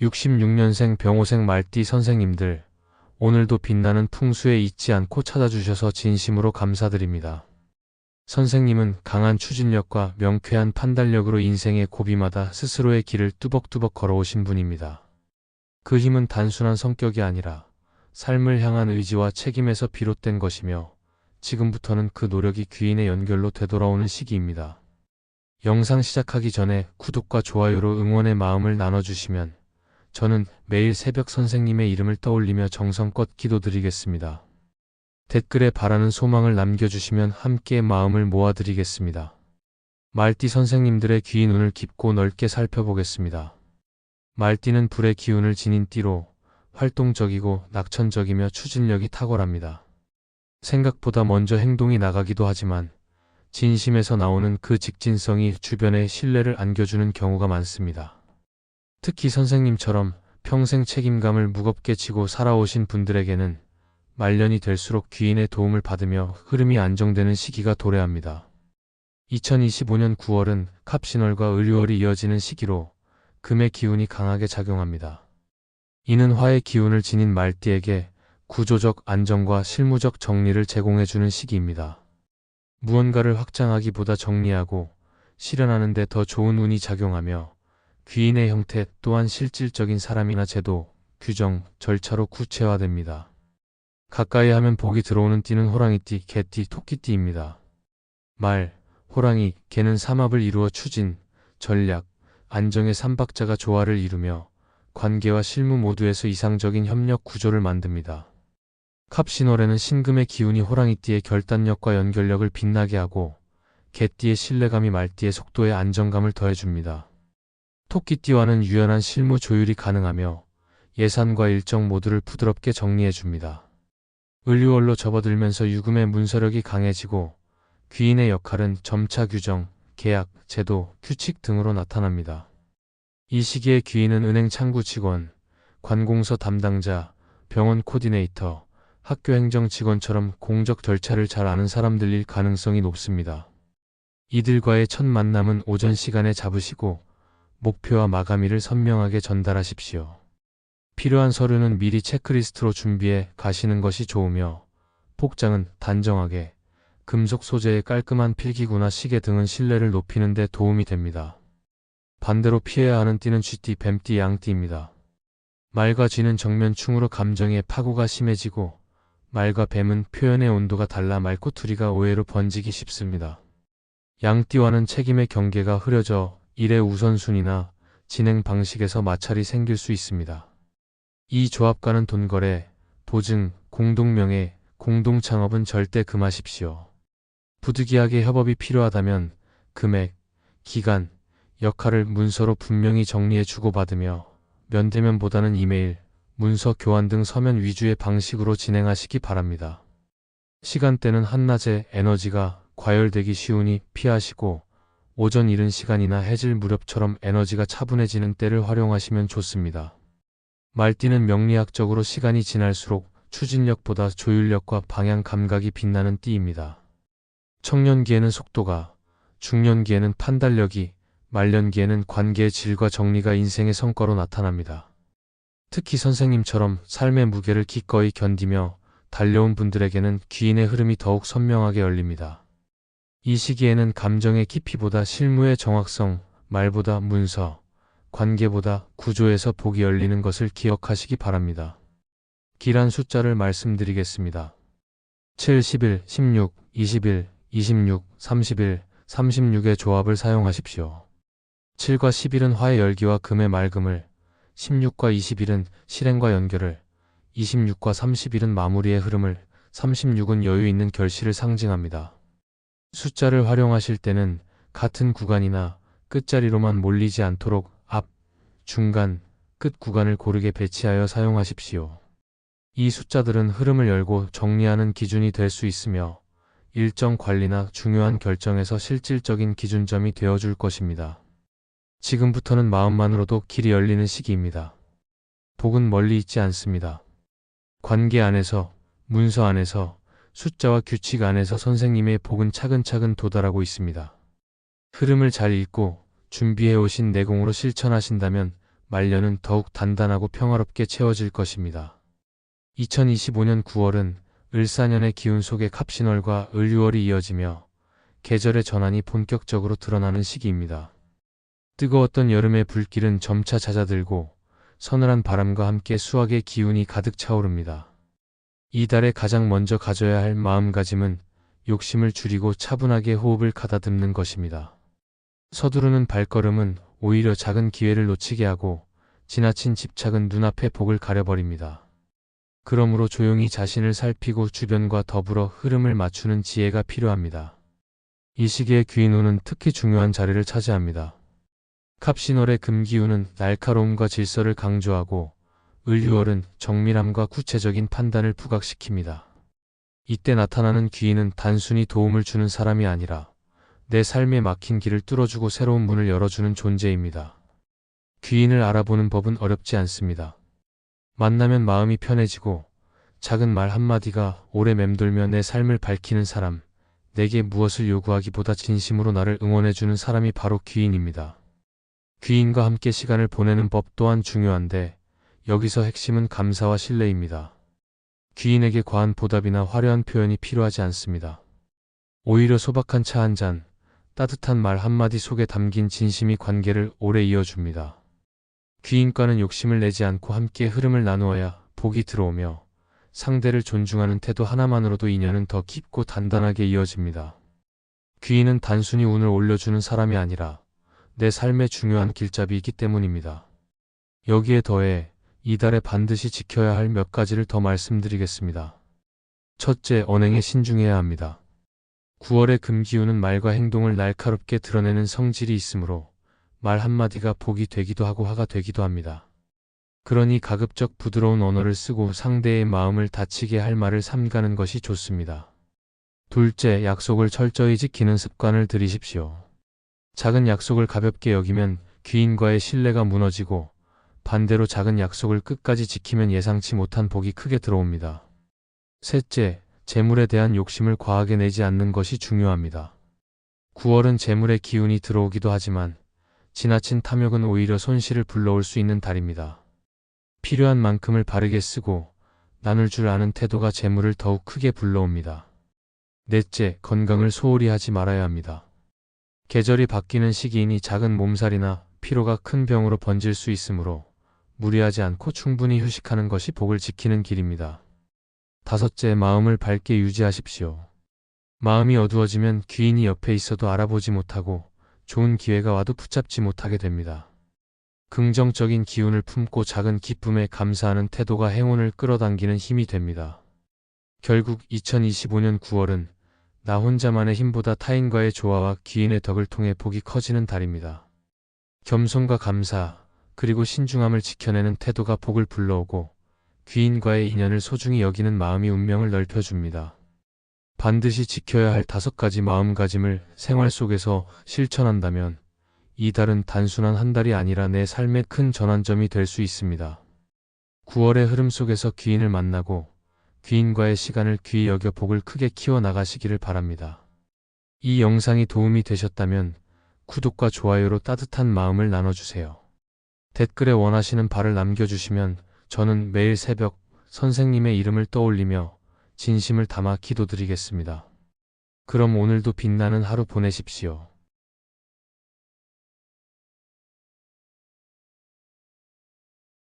66년생 병호생 말띠 선생님들, 오늘도 빛나는 풍수에 잊지 않고 찾아주셔서 진심으로 감사드립니다. 선생님은 강한 추진력과 명쾌한 판단력으로 인생의 고비마다 스스로의 길을 뚜벅뚜벅 걸어오신 분입니다. 그 힘은 단순한 성격이 아니라 삶을 향한 의지와 책임에서 비롯된 것이며 지금부터는 그 노력이 귀인의 연결로 되돌아오는 시기입니다. 영상 시작하기 전에 구독과 좋아요로 응원의 마음을 나눠주시면 저는 매일 새벽 선생님의 이름을 떠올리며 정성껏 기도드리겠습니다. 댓글에 바라는 소망을 남겨주시면 함께 마음을 모아드리겠습니다. 말띠 선생님들의 귀 눈을 깊고 넓게 살펴보겠습니다. 말띠는 불의 기운을 지닌 띠로 활동적이고 낙천적이며 추진력이 탁월합니다. 생각보다 먼저 행동이 나가기도 하지만 진심에서 나오는 그 직진성이 주변에 신뢰를 안겨주는 경우가 많습니다. 특히 선생님처럼 평생 책임감을 무겁게 지고 살아오신 분들에게는 말년이 될수록 귀인의 도움을 받으며 흐름이 안정되는 시기가 도래합니다. 2025년 9월은 갑신월과 을유월이 이어지는 시기로 금의 기운이 강하게 작용합니다. 이는 화의 기운을 지닌 말띠에게 구조적 안정과 실무적 정리를 제공해주는 시기입니다. 무언가를 확장하기보다 정리하고 실현하는 데 더 좋은 운이 작용하며 귀인의 형태 또한 실질적인 사람이나 제도, 규정, 절차로 구체화됩니다. 가까이 하면 복이 들어오는 띠는 호랑이띠, 개띠, 토끼띠입니다. 말, 호랑이, 개는 삼합을 이루어 추진, 전략, 안정의 삼박자가 조화를 이루며 관계와 실무 모두에서 이상적인 협력 구조를 만듭니다. 캅신월에는 신금의 기운이 호랑이띠의 결단력과 연결력을 빛나게 하고 개띠의 신뢰감이 말띠의 속도에 안정감을 더해줍니다. 토끼띠와는 유연한 실무 조율이 가능하며 예산과 일정 모두를 부드럽게 정리해줍니다. 을유월로 접어들면서 유금의 문서력이 강해지고 귀인의 역할은 점차 규정, 계약, 제도, 규칙 등으로 나타납니다. 이 시기에 귀인은 은행 창구 직원, 관공서 담당자, 병원 코디네이터, 학교 행정 직원처럼 공적 절차를 잘 아는 사람들일 가능성이 높습니다. 이들과의 첫 만남은 오전 시간에 잡으시고 목표와 마감일을 선명하게 전달하십시오. 필요한 서류는 미리 체크리스트로 준비해 가시는 것이 좋으며 복장은 단정하게 금속 소재의 깔끔한 필기구나 시계 등은 신뢰를 높이는 데 도움이 됩니다. 반대로 피해야 하는 띠는 쥐띠, 뱀띠, 양띠입니다. 말과 쥐는 정면충으로 감정의 파고가 심해지고 말과 뱀은 표현의 온도가 달라 말꼬투리가 오해로 번지기 쉽습니다. 양띠와는 책임의 경계가 흐려져 일의 우선순위나 진행 방식에서 마찰이 생길 수 있습니다. 이 조합과는 돈거래, 보증, 공동명예, 공동창업은 절대 금하십시오. 부득이하게 협업이 필요하다면 금액, 기간, 역할을 문서로 분명히 정리해 주고받으며 면대면보다는 이메일, 문서 교환 등 서면 위주의 방식으로 진행하시기 바랍니다. 시간대는 한낮에 에너지가 과열되기 쉬우니 피하시고 오전 이른 시간이나 해질 무렵처럼 에너지가 차분해지는 때를 활용하시면 좋습니다. 말띠는 명리학적으로 시간이 지날수록 추진력보다 조율력과 방향 감각이 빛나는 띠입니다. 청년기에는 속도가, 중년기에는 판단력이, 말년기에는 관계의 질과 정리가 인생의 성과로 나타납니다. 특히 선생님처럼 삶의 무게를 기꺼이 견디며 달려온 분들에게는 귀인의 흐름이 더욱 선명하게 열립니다. 이 시기에는 감정의 깊이보다 실무의 정확성, 말보다 문서, 관계보다 구조에서 복이 열리는 것을 기억하시기 바랍니다. 길한 숫자를 말씀드리겠습니다. 7, 11, 16, 21, 26, 31, 36의 조합을 사용하십시오. 7과 11은 화의 열기와 금의 맑음을, 16과 21은 실행과 연결을, 26과 31은 마무리의 흐름을, 36은 여유 있는 결실을 상징합니다. 숫자를 활용하실 때는 같은 구간이나 끝자리로만 몰리지 않도록 앞, 중간, 끝 구간을 고르게 배치하여 사용하십시오. 이 숫자들은 흐름을 열고 정리하는 기준이 될 수 있으며 일정 관리나 중요한 결정에서 실질적인 기준점이 되어줄 것입니다. 지금부터는 마음만으로도 길이 열리는 시기입니다. 복은 멀리 있지 않습니다. 관계 안에서, 문서 안에서, 숫자와 규칙 안에서 선생님의 복은 차근차근 도달하고 있습니다. 흐름을 잘 읽고 준비해 오신 내공으로 실천하신다면 말년은 더욱 단단하고 평화롭게 채워질 것입니다. 2025년 9월은 을사년의 기운 속에 갑신월과 을유월이 이어지며 계절의 전환이 본격적으로 드러나는 시기입니다. 뜨거웠던 여름의 불길은 점차 잦아들고 서늘한 바람과 함께 수확의 기운이 가득 차오릅니다. 이 달에 가장 먼저 가져야 할 마음가짐은 욕심을 줄이고 차분하게 호흡을 가다듬는 것입니다. 서두르는 발걸음은 오히려 작은 기회를 놓치게 하고 지나친 집착은 눈앞의 복을 가려버립니다. 그러므로 조용히 자신을 살피고 주변과 더불어 흐름을 맞추는 지혜가 필요합니다. 이 시기에 귀인운은 특히 중요한 자리를 차지합니다. 갑신월의 금기운은 날카로움과 질서를 강조하고 을유월은 정밀함과 구체적인 판단을 부각시킵니다. 이때 나타나는 귀인은 단순히 도움을 주는 사람이 아니라 내 삶에 막힌 길을 뚫어주고 새로운 문을 열어주는 존재입니다. 귀인을 알아보는 법은 어렵지 않습니다. 만나면 마음이 편해지고 작은 말 한마디가 오래 맴돌며 내 삶을 밝히는 사람, 내게 무엇을 요구하기보다 진심으로 나를 응원해주는 사람이 바로 귀인입니다. 귀인과 함께 시간을 보내는 법 또한 중요한데 여기서 핵심은 감사와 신뢰입니다. 귀인에게 과한 보답이나 화려한 표현이 필요하지 않습니다. 오히려 소박한 차 한 잔, 따뜻한 말 한마디 속에 담긴 진심이 관계를 오래 이어줍니다. 귀인과는 욕심을 내지 않고 함께 흐름을 나누어야 복이 들어오며 상대를 존중하는 태도 하나만으로도 인연은 더 깊고 단단하게 이어집니다. 귀인은 단순히 운을 올려주는 사람이 아니라 내 삶의 중요한 길잡이이기 때문입니다. 여기에 더해 이달에 반드시 지켜야 할 몇 가지를 더 말씀드리겠습니다. 첫째, 언행에 신중해야 합니다. 9월의 금기운은 말과 행동을 날카롭게 드러내는 성질이 있으므로 말 한마디가 복이 되기도 하고 화가 되기도 합니다. 그러니 가급적 부드러운 언어를 쓰고 상대의 마음을 다치게 할 말을 삼가는 것이 좋습니다. 둘째, 약속을 철저히 지키는 습관을 들이십시오. 작은 약속을 가볍게 여기면 귀인과의 신뢰가 무너지고 반대로 작은 약속을 끝까지 지키면 예상치 못한 복이 크게 들어옵니다. 셋째, 재물에 대한 욕심을 과하게 내지 않는 것이 중요합니다. 9월은 재물의 기운이 들어오기도 하지만 지나친 탐욕은 오히려 손실을 불러올 수 있는 달입니다. 필요한 만큼을 바르게 쓰고 나눌 줄 아는 태도가 재물을 더욱 크게 불러옵니다. 넷째, 건강을 소홀히 하지 말아야 합니다. 계절이 바뀌는 시기이니 작은 몸살이나 피로가 큰 병으로 번질 수 있으므로 무리하지 않고 충분히 휴식하는 것이 복을 지키는 길입니다. 다섯째, 마음을 밝게 유지하십시오. 마음이 어두워지면 귀인이 옆에 있어도 알아보지 못하고 좋은 기회가 와도 붙잡지 못하게 됩니다. 긍정적인 기운을 품고 작은 기쁨에 감사하는 태도가 행운을 끌어당기는 힘이 됩니다. 결국 2025년 9월은 나 혼자만의 힘보다 타인과의 조화와 귀인의 덕을 통해 복이 커지는 달입니다. 겸손과 감사, 그리고 신중함을 지켜내는 태도가 복을 불러오고 귀인과의 인연을 소중히 여기는 마음이 운명을 넓혀줍니다. 반드시 지켜야 할 다섯 가지 마음가짐을 생활 속에서 실천한다면 이 달은 단순한 한 달이 아니라 내 삶의 큰 전환점이 될 수 있습니다. 9월의 흐름 속에서 귀인을 만나고 귀인과의 시간을 귀히 여겨 복을 크게 키워 나가시기를 바랍니다. 이 영상이 도움이 되셨다면 구독과 좋아요로 따뜻한 마음을 나눠주세요. 댓글에 원하시는 바를 남겨주시면 저는 매일 새벽 선생님의 이름을 떠올리며 진심을 담아 기도드리겠습니다. 그럼 오늘도 빛나는 하루 보내십시오.